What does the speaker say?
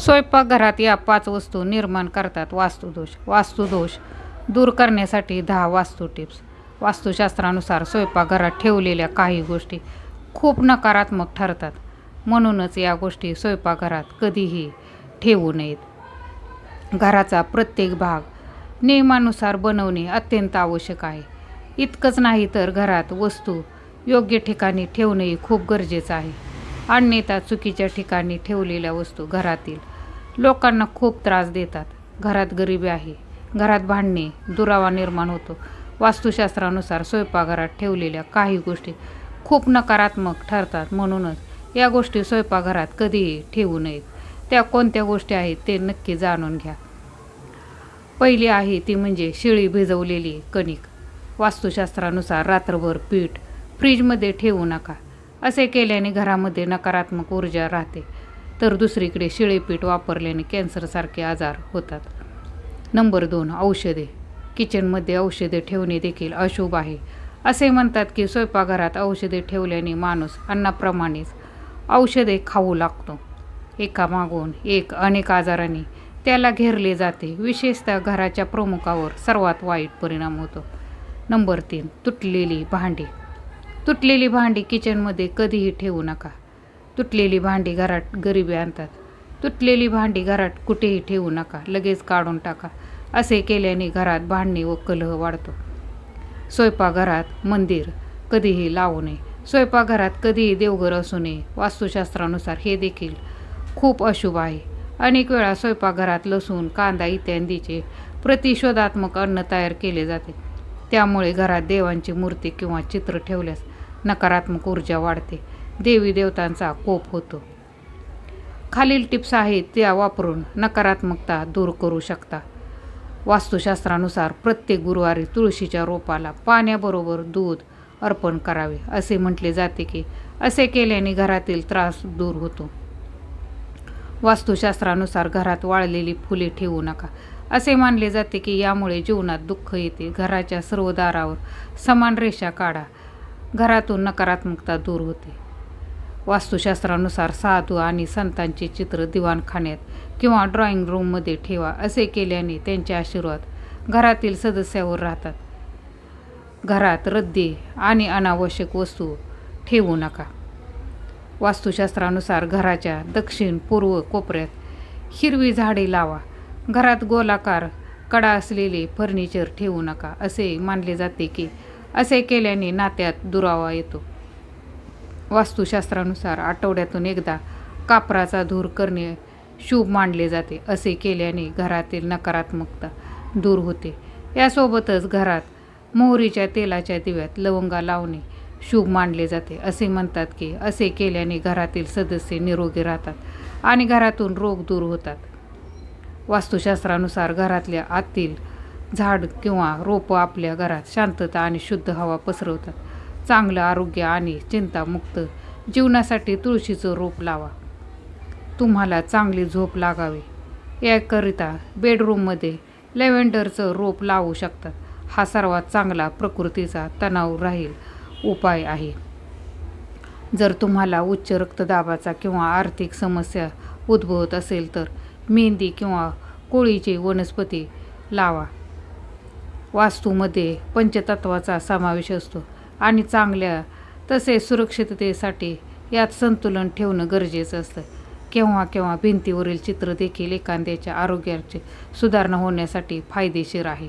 स्वयंपाकघरात या पाच वस्तू निर्माण करतात. वास्तुदोष. वास्तुदोष दूर करण्यासाठी दहा वास्तू टिप्स. वास्तुशास्त्रानुसार स्वयंपाकघरात ठेवलेल्या काही गोष्टी खूप नकारात्मक ठरतात. म्हणूनच या गोष्टी स्वयंपाकघरात कधीही ठेवू नयेत. घराचा प्रत्येक भाग नियमानुसार बनवणे अत्यंत आवश्यक आहे. इतकंच नाही तर घरात वस्तू योग्य ठिकाणी ठेवणेही खूप गरजेचं आहे. अन्यथा चुकीच्या ठिकाणी ठेवलेल्या वस्तू घरातील लोकांना खूप त्रास देतात. घरात गरिबी आहे. घरात भांडणे दुरावा निर्माण होतो. वास्तुशास्त्रानुसार स्वयंपाकघरात ठेवलेल्या काही गोष्टी खूप नकारात्मक ठरतात म्हणूनच या गोष्टी स्वयंपाकघरात कधीही ठेवू नयेत. त्या कोणत्या गोष्टी आहेत ते नक्की जाणून घ्या. पहिली आहे ती म्हणजे शिळी भिजवलेली कणिक. वास्तुशास्त्रानुसार रात्रभर पीठ फ्रीजमध्ये ठेवू नका. असे केल्याने घरामध्ये नकारात्मक ऊर्जा राहते. तर दुसरीकडे शिळेपीठ वापरल्याने कॅन्सरसारखे आजार होतात. नंबर दोन औषधे. किचनमध्ये औषधे ठेवणे देखील अशुभ आहे. असे म्हणतात की स्वयंपाकघरात औषधे ठेवल्याने माणूस अन्नाप्रमाणेच औषधे खाऊ लागतो. एकामागून एक अनेक आजारांनी त्याला घेरले जाते. विशेषतः घराच्या प्रमुखावर सर्वात वाईट परिणाम होतो. नंबर तीन तुटलेली भांडी. तुटलेली भांडी किचनमध्ये कधीही ठेवू नका. तुटलेली भांडी घरात गरिबी आणतात. तुटलेली भांडी घरात कुठेही ठेवू नका लगेच काढून टाका असे केल्याने घरात भांडणी व कलह वाढतो. स्वयंपाकघरात मंदिर कधीही लावू नये. स्वयंपाकघरात कधीही देवघर असू नये. वास्तुशास्त्रानुसार हे देखील खूप अशुभ आहे. अनेक वेळा स्वयंपाकघरात लसूण कांदा इत्यादीचे प्रतिशोधात्मक अन्न तयार केले जाते. त्यामुळे घरात देवांची मूर्ती किंवा चित्र ठेवल्यास नकारात्मक ऊर्जा वाढते. देवी देवतांचा कोप होतो. खालील टिप्स आहेत त्या वापरून नकारात्मकता दूर करू शकता. वास्तुशास्त्रानुसार प्रत्येक गुरुवारी तुळशीच्या रोपाला पाण्याबरोबर दूध अर्पण करावे असे म्हटले जाते की असे केल्याने घरातील त्रास दूर होतो. वास्तुशास्त्रानुसार घरात वाळलेली फुले ठेवू नका असे मानले जाते की यामुळे जीवनात दुःख येते. घराच्या सर्व दारावर समान रेषा काढा. घरातून नकारात्मकता दूर होते. वास्तुशास्त्रानुसार साधू आणि संतांचे चित्र दिवाणखान्यात किंवा ड्रॉइंग रूममध्ये ठेवा असे केल्याने त्यांचे आशीर्वाद घरातील सदस्यावर राहतात. घरात रद्दी आणि अनावश्यक वस्तू ठेवू नका. वास्तुशास्त्रानुसार घराच्या दक्षिण पूर्व कोपऱ्यात हिरवी झाडे लावा. घरात गोलाकार कडा असलेले फर्निचर ठेवू नका असे मानले जाते की असे केल्याने नात्यात दुरावा येतो. वास्तुशास्त्रानुसार आठवड्यातून एकदा कापराचा धूर करणे शुभ मानले जाते असे केल्याने घरातील नकारात्मकता दूर होते. यासोबतच घरात मोहरीच्या तेलाच्या दिव्यात लवंगा लावणे शुभ मानले जाते असे म्हणतात की असे केल्याने घरातील सदस्य निरोगी राहतात आणि घरातून रोग दूर होतात. वास्तुशास्त्रानुसार घरातल्या आतील झाड किंवा रोपं आपल्या घरात शांतता आणि शुद्ध हवा पसरवतात. चांगलं आरोग्य आणि चिंतामुक्त जीवनासाठी तुळशीचं रोप लावा. तुम्हाला चांगली झोप लागावी. याकरिता बेडरूममध्ये लेव्हेंडरचं रोप लावू शकतात हा सर्वात चांगला प्रकृतीचा तणाव राहील उपाय आहे. जर तुम्हाला उच्च रक्तदाबाचा किंवा आर्थिक समस्या उद्भवत असेल तर मेहंदी किंवा कोळीची वनस्पती लावा. वास्तूमध्ये पंचतत्वाचा समावेश असतो. आणि चांगल्या तसेच सुरक्षिततेसाठी यात संतुलन ठेवणं गरजेचं असतं. केव्हा केव्हा भिंतीवरील चित्र देखील एखाद्याच्या आरोग्याची सुधारणा होण्यासाठी फायदेशीर आहे.